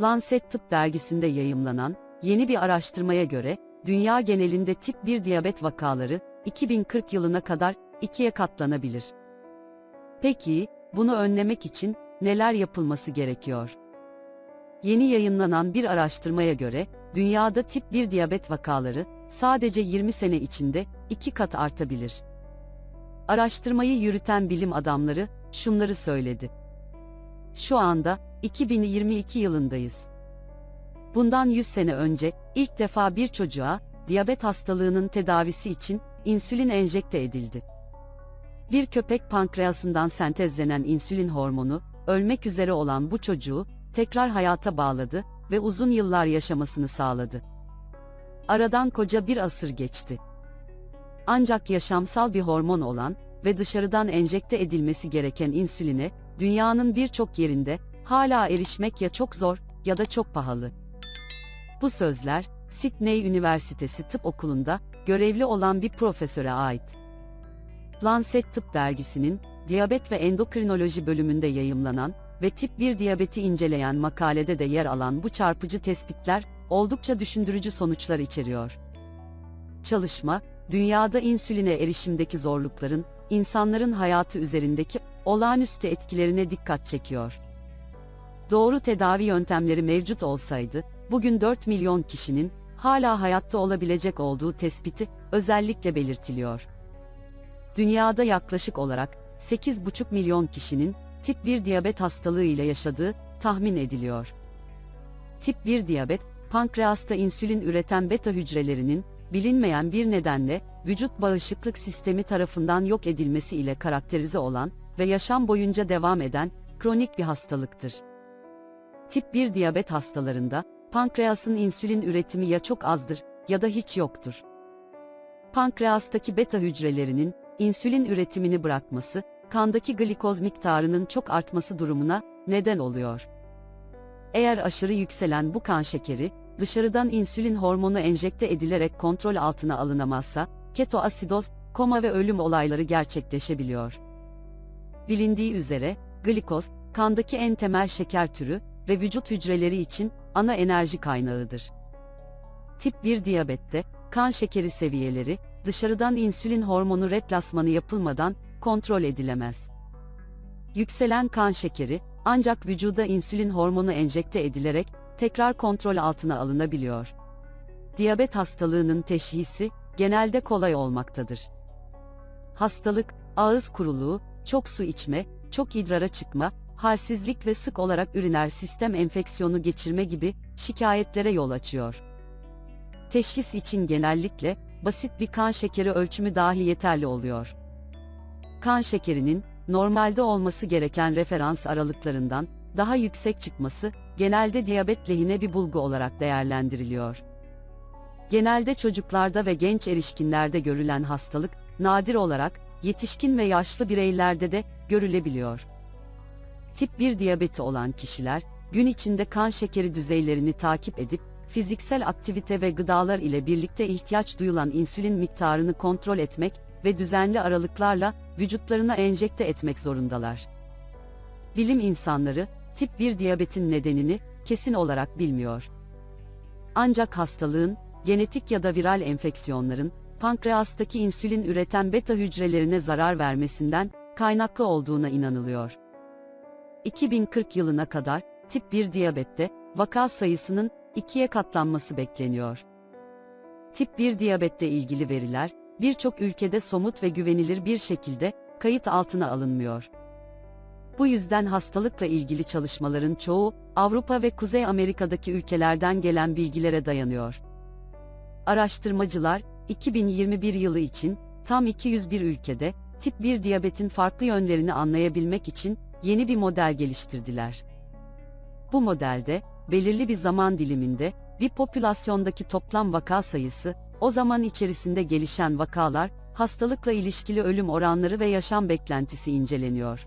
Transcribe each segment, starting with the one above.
Lancet Tıp dergisinde yayımlanan yeni bir araştırmaya göre dünya genelinde tip 1 diyabet vakaları 2040 yılına kadar ikiye katlanabilir. Peki, bunu önlemek için neler yapılması gerekiyor? Yeni yayınlanan bir araştırmaya göre, dünyada tip 1 diyabet vakaları sadece 20 sene içinde iki kat artabilir. Araştırmayı yürüten bilim adamları şunları söyledi. Şu anda 2022 yılındayız. Bundan 100 sene önce ilk defa bir çocuğa diyabet hastalığının tedavisi için insülin enjekte edildi. Bir köpek pankreasından sentezlenen insülin hormonu, ölmek üzere olan bu çocuğu tekrar hayata bağladı ve uzun yıllar yaşamasını sağladı. Aradan koca bir asır geçti. Ancak yaşamsal bir hormon olan ve dışarıdan enjekte edilmesi gereken insüline, dünyanın birçok yerinde hala erişmek ya çok zor ya da çok pahalı. Bu sözler, Sydney Üniversitesi Tıp Okulu'nda görevli olan bir profesöre ait. Lancet Tıp dergisinin Diyabet ve Endokrinoloji bölümünde yayımlanan ve tip 1 diyabeti inceleyen makalede de yer alan bu çarpıcı tespitler oldukça düşündürücü sonuçlar içeriyor. Çalışma, dünyada insüline erişimdeki zorlukların insanların hayatı üzerindeki olağanüstü etkilerine dikkat çekiyor. Doğru tedavi yöntemleri mevcut olsaydı, bugün 4 milyon kişinin hala hayatta olabilecek olduğu tespiti özellikle belirtiliyor. Dünyada yaklaşık olarak 8,5 milyon kişinin tip 1 diyabet hastalığı ile yaşadığı tahmin ediliyor. Tip 1 diyabet, pankreasta insülin üreten beta hücrelerinin bilinmeyen bir nedenle vücut bağışıklık sistemi tarafından yok edilmesi ile karakterize olan ve yaşam boyunca devam eden kronik bir hastalıktır. Tip 1 diyabet hastalarında pankreasın insülin üretimi ya çok azdır ya da hiç yoktur. Pankreastaki beta hücrelerinin insülin üretimini bırakması, kandaki glikoz miktarının çok artması durumuna neden oluyor. Eğer aşırı yükselen bu kan şekeri, dışarıdan insülin hormonu enjekte edilerek kontrol altına alınamazsa, ketoasidoz, koma ve ölüm olayları gerçekleşebiliyor. Bilindiği üzere, glikoz, kandaki en temel şeker türü ve vücut hücreleri için ana enerji kaynağıdır. Tip 1 diyabette, kan şekeri seviyeleri, dışarıdan insülin hormonu replasmanı yapılmadan kontrol edilemez. Yükselen kan şekeri, ancak vücuda insülin hormonu enjekte edilerek tekrar kontrol altına alınabiliyor. Diyabet hastalığının teşhisi genelde kolay olmaktadır. Hastalık, ağız kuruluğu, çok su içme, çok idrara çıkma, halsizlik ve sık olarak üriner sistem enfeksiyonu geçirme gibi şikayetlere yol açıyor. Teşhis için genellikle basit bir kan şekeri ölçümü dahi yeterli oluyor. Kan şekerinin normalde olması gereken referans aralıklarından daha yüksek çıkması genelde diyabet lehine bir bulgu olarak değerlendiriliyor. Genelde çocuklarda ve genç erişkinlerde görülen hastalık nadir olarak yetişkin ve yaşlı bireylerde de görülebiliyor. Tip 1 diyabeti olan kişiler gün içinde kan şekeri düzeylerini takip edip fiziksel aktivite ve gıdalar ile birlikte ihtiyaç duyulan insülin miktarını kontrol etmek ve düzenli aralıklarla vücutlarına enjekte etmek zorundalar. Bilim insanları tip 1 diyabetin nedenini kesin olarak bilmiyor. Ancak hastalığın genetik ya da viral enfeksiyonların pankreastaki insülin üreten beta hücrelerine zarar vermesinden kaynaklı olduğuna inanılıyor. 2040 yılına kadar tip 1 diyabette vaka sayısının ikiye katlanması bekleniyor. Tip 1 diyabetle ilgili veriler birçok ülkede somut ve güvenilir bir şekilde kayıt altına alınmıyor. Bu yüzden hastalıkla ilgili çalışmaların çoğu Avrupa ve Kuzey Amerika'daki ülkelerden gelen bilgilere dayanıyor. Araştırmacılar 2021 yılı için tam 201 ülkede tip 1 diyabetin farklı yönlerini anlayabilmek için yeni bir model geliştirdiler. Bu modelde belirli bir zaman diliminde bir popülasyondaki toplam vaka sayısı, o zaman içerisinde gelişen vakalar, hastalıkla ilişkili ölüm oranları ve yaşam beklentisi inceleniyor.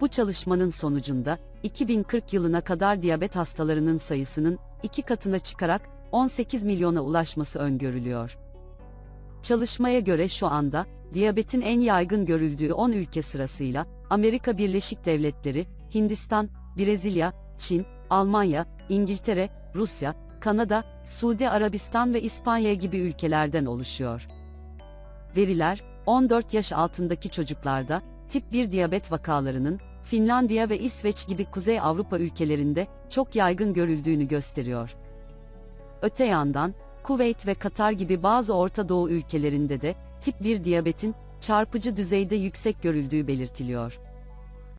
Bu çalışmanın sonucunda 2040 yılına kadar diyabet hastalarının sayısının iki katına çıkarak 18 milyona ulaşması öngörülüyor. Çalışmaya göre şu anda diyabetin en yaygın görüldüğü 10 ülke sırasıyla Amerika Birleşik Devletleri, Hindistan, Brezilya, Çin, Almanya, İngiltere, Rusya, Kanada, Suudi Arabistan ve İspanya gibi ülkelerden oluşuyor. Veriler, 14 yaş altındaki çocuklarda tip 1 diyabet vakalarının Finlandiya ve İsveç gibi Kuzey Avrupa ülkelerinde çok yaygın görüldüğünü gösteriyor. Öte yandan, Kuveyt ve Katar gibi bazı Orta Doğu ülkelerinde de tip 1 diyabetin çarpıcı düzeyde yüksek görüldüğü belirtiliyor.